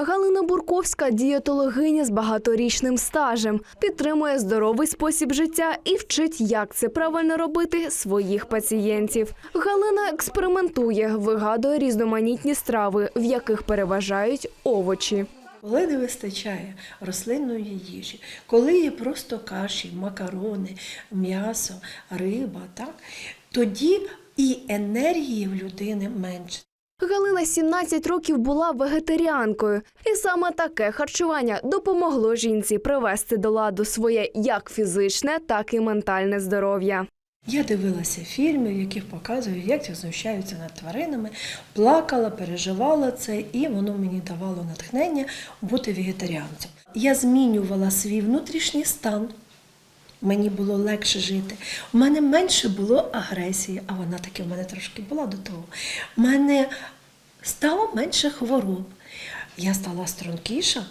Галина Бурковська дієтологиня з багаторічним стажем, підтримує здоровий спосіб життя і вчить, як це правильно робити своїх пацієнтів. Галина експериментує, вигадує різноманітні страви, в яких переважають овочі. Коли не вистачає рослинної їжі, коли є просто каші, макарони, м'ясо, риба, так, тоді і енергії в людини менше. Галина 17 років була вегетаріанкою, і саме таке харчування допомогло жінці привести до ладу своє як фізичне, так і ментальне здоров'я. Я дивилася фільми, в яких показують, як знущаються над тваринами, плакала, переживала це, і воно мені давало натхнення бути вегетаріанцем. Я змінювала свій внутрішній стан. Мені було легше жити. У мене менше було агресії, а вона таки в мене трошки була до того. У мене стало менше хвороб. Я стала стрункіша.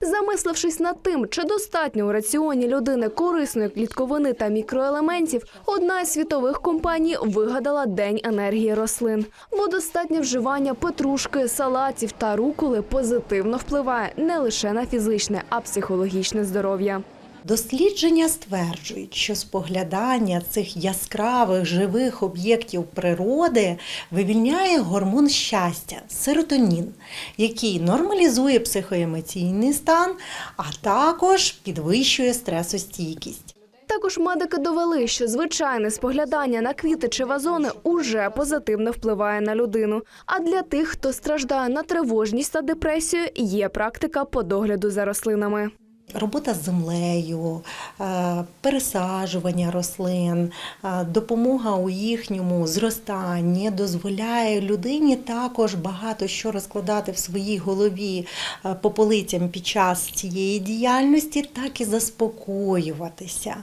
Замислившись над тим, чи достатньо у раціоні людини корисної клітковини та мікроелементів, одна із світових компаній вигадала День енергії рослин. Бо достатнє вживання петрушки, салатів та руколи позитивно впливає не лише на фізичне, а психологічне здоров'я. Дослідження стверджують, що споглядання цих яскравих живих об'єктів природи вивільняє гормон щастя серотонін, який нормалізує психоемоційний стан, а також підвищує стресостійкість. Також медики довели, що звичайне споглядання на квіти чи вазони уже позитивно впливає на людину. А для тих, хто страждає на тривожність та депресію, є практика по догляду за рослинами. Робота з землею, е, пересаджування рослин, е, допомога у їхньому зростанні дозволяє людині також багато що розкладати в своїй голові е, по полицям під час цієї діяльності, так і заспокоюватися.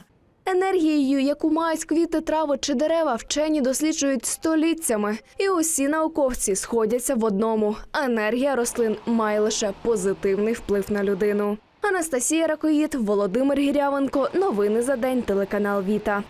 Енергією, яку мають квіти, трави чи дерева, вчені досліджують століттями. І усі науковці сходяться в одному: енергія рослин має лише позитивний вплив на людину. Анастасія Ракоїд, Володимир Гірявенко. Новини за день. Телеканал Віта.